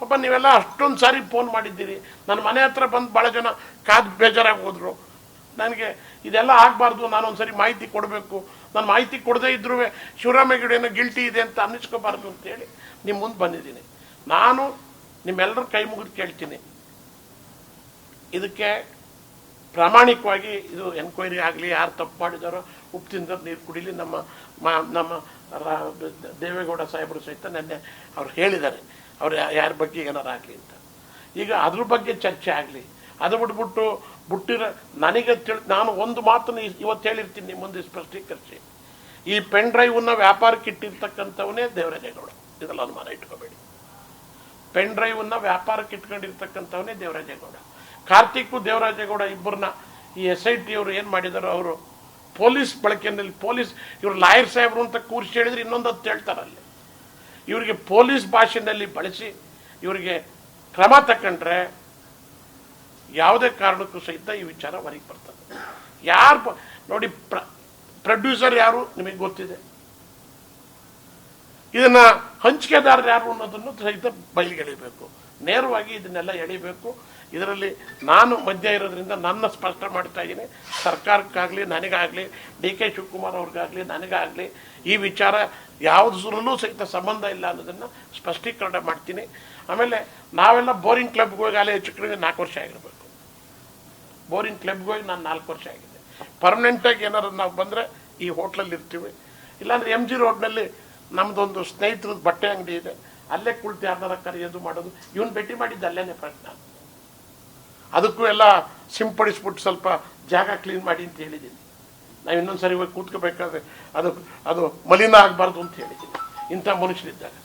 ಪಾಪ ನೀವೆಲ್ಲ ಅಷ್ಟೊಂದು ಸಾರಿ ಫೋನ್ ಮಾಡಿದ್ದೀರಿ. ನನ್ನ ಮನೆ ಹತ್ರ ಬಂದು ಭಾಳ ಜನ ಕಾದು ಬೇಜಾರಾಗಿ ಹೋದರು. ನನಗೆ ಇದೆಲ್ಲ ಆಗಬಾರ್ದು, ನಾನೊಂದ್ಸರಿ ಮಾಹಿತಿ ಕೊಡಬೇಕು. ನಾನು ಮಾಹಿತಿ ಕೊಡದೇ ಇದ್ರೂ ಏನೋ ಗಿಲ್ಟಿ ಇದೆ ಅಂತ ಅನ್ನಿಸ್ಕೋಬಾರ್ದು ಅಂತೇಳಿ ನಿಮ್ಮ ಮುಂದೆ ಬಂದಿದ್ದೀನಿ. ನಾನು ನಿಮ್ಮೆಲ್ಲರ ಕೈ ಮುಗಿದು ಕೇಳ್ತೀನಿ. ಇದಕ್ಕೆ ಪ್ರಾಮಾಣಿಕವಾಗಿ ಇದು ಎನ್ಕ್ವೈರಿ ಆಗಲಿ, ಯಾರು ತಪ್ಪು ಮಾಡಿದಾರೋ ಉಪ್ಪು ತಿಂದ್ರೆ ನೀರು ಕುಡಿಲಿ, ನಮ್ಮ ನಮ್ಮ ರಾ- ದೇವೇಗೌಡ ಸಾಹೇಬರು ಸಹಿತ ನೆನ್ನೆ ಅವ್ರು ಹೇಳಿದ್ದಾರೆ. ಅವ್ರು ಯಾರ ಬಗ್ಗೆ ಏನಾರು ಆಗಲಿ ಅಂತ. ಈಗ ಅದ್ರ ಬಗ್ಗೆ ಚರ್ಚೆ ಆಗಲಿ. ಅದು ಬಿಟ್ಬಿಟ್ಟು ಬಿಟ್ಟಿರೋ ನನಗೆ ತಿಳಿ, ನಾನು ಒಂದು ಮಾತನ್ನು ಇವತ್ತು ಹೇಳಿರ್ತೀನಿ ಮುಂದೆ ಸ್ಪಷ್ಟೀಕರಿಸಿ. ಈ ಪೆನ್ ಡ್ರೈವನ್ನ ವ್ಯಾಪಾರಕ್ಕೆ ಇಟ್ಟಿರ್ತಕ್ಕಂಥವನೇ ದೇವರಾಜೇಗೌಡ ಇದೆಲ್ಲ ಅನುಮಾನ ಇಟ್ಕೋಬೇಡಿ. ಪೆನ್ ಡ್ರೈವನ್ನ ವ್ಯಾಪಾರಕ್ಕೆ ಇಟ್ಕೊಂಡಿರ್ತಕ್ಕಂಥವನೇ ದೇವರಾಜೇಗೌಡ ಕಾರ್ತಿಕ್ ದೇವರಾಜೇಗೌಡ ಇಬ್ಬರನ್ನ ಈ ಎಸ್ ಐ ಟಿ ಅವರು ಏನು ಮಾಡಿದಾರೋ ಅವರು ಪೊಲೀಸ್ ಬಳಕೆಯಲ್ಲಿ ಪೊಲೀಸ್ ಇವರು ಲಾಯರ್ ಸಾಹೇಬರು ಅಂತ ಕೂರಿಸಿ ಹೇಳಿದ್ರೆ ಇನ್ನೊಂದು ಹತ್ತು ಹೇಳ್ತಾರೆ ಅಲ್ಲಿ ಇವರಿಗೆ ಪೊಲೀಸ್ ಭಾಷೆಯಲ್ಲಿ ಬಳಸಿ ಇವರಿಗೆ ಕ್ರಮ ತಕೊಂಡ್ರೆ ಯಾವುದೇ ಕಾರಣಕ್ಕೂ ಸಹಿತ ಈ ವಿಚಾರ ಹೊರಗೆ ಬರ್ತದೆ. ಯಾರು ನೋಡಿ ಪ್ರೊಡ್ಯೂಸರ್ ಯಾರು ನಿಮಗೆ ಗೊತ್ತಿದೆ. ಇದನ್ನ ಹಂಚಿಕೆದಾರರು ಯಾರು ಅನ್ನೋದನ್ನು ಸಹಿತ ಬಯಲಿಗೆಳಿಬೇಕು ನೇರವಾಗಿ ಇದನ್ನೆಲ್ಲ ಎಳಿಬೇಕು. ಇದರಲ್ಲಿ ನಾನು ಮಧ್ಯ ಇರೋದ್ರಿಂದ ನನ್ನ ಸ್ಪಷ್ಟ ಮಾಡ್ತಾ ಇದ್ದೀನಿ. ಸರ್ಕಾರಕ್ಕಾಗಲಿ, ನನಗಾಗಲಿ, ಡಿ ಕೆ ಶಿವಕುಮಾರ್ ಅವ್ರಿಗಾಗಲಿ, ನನಗಾಗಲಿ ಈ ವಿಚಾರ ಯಾವುದ್ರಲ್ಲೂ ಸಹಿತ ಸಂಬಂಧ ಇಲ್ಲ ಅನ್ನೋದನ್ನು ಸ್ಪಷ್ಟೀಕರಣ ಮಾಡ್ತೀನಿ. ಆಮೇಲೆ ನಾವೆಲ್ಲ ಬೋರಿಂಗ್ ಕ್ಲಬ್ಗೆ ಹೋಗಿ ಅಲ್ಲೇ ಹೆಚ್ಚು ಕಡಿಮೆ ನಾಲ್ಕು ವರ್ಷ ಆಗಿರಬೇಕು. ಬೋರಿಂಗ್ ಕ್ಲಬ್ಗೆ ಹೋಗಿ ನಾನು ನಾಲ್ಕು ವರ್ಷ ಆಗಿದೆ. ಪರ್ಮನೆಂಟಾಗಿ ಏನಾದ್ರು ನಾವು ಬಂದರೆ ಈ ಹೋಟ್ಲಲ್ಲಿ ಇರ್ತೀವಿ. ಇಲ್ಲಾಂದರೆ ಎಂ ಜಿ ರೋಡ್ನಲ್ಲಿ ನಮ್ಮದೊಂದು ಸ್ನೇಹಿತರದ್ದು ಬಟ್ಟೆ ಅಂಗಡಿ ಇದೆ. ಅಲ್ಲೇ ಕುಳಿತು ಯಾರ್ದಾರ ಕರೆಯೋದು ಮಾಡೋದು. ಇವನು ಭೇಟಿ ಮಾಡಿದ್ದು ಅಲ್ಲೇನೆ ಪ್ರಶ್ನೆ. ಅದಕ್ಕೂ ಎಲ್ಲ ಸಿಂಪಡಿಸ್ಬಿಟ್ಟು ಸ್ವಲ್ಪ ಜಾಗ ಕ್ಲೀನ್ ಮಾಡಿ ಅಂತ ಹೇಳಿದ್ದೀನಿ. ನಾವು ಇನ್ನೊಂದು ಸರಿ ಹೋಗಿ ಕೂತ್ಕೋಬೇಕಾದ್ರೆ ಅದು ಅದು ಮಲಿನ ಆಗಬಾರ್ದು ಅಂತ ಹೇಳಿದ್ದೀನಿ. ಇಂಥ ಮನುಷ್ಯರಿದ್ದಾಗ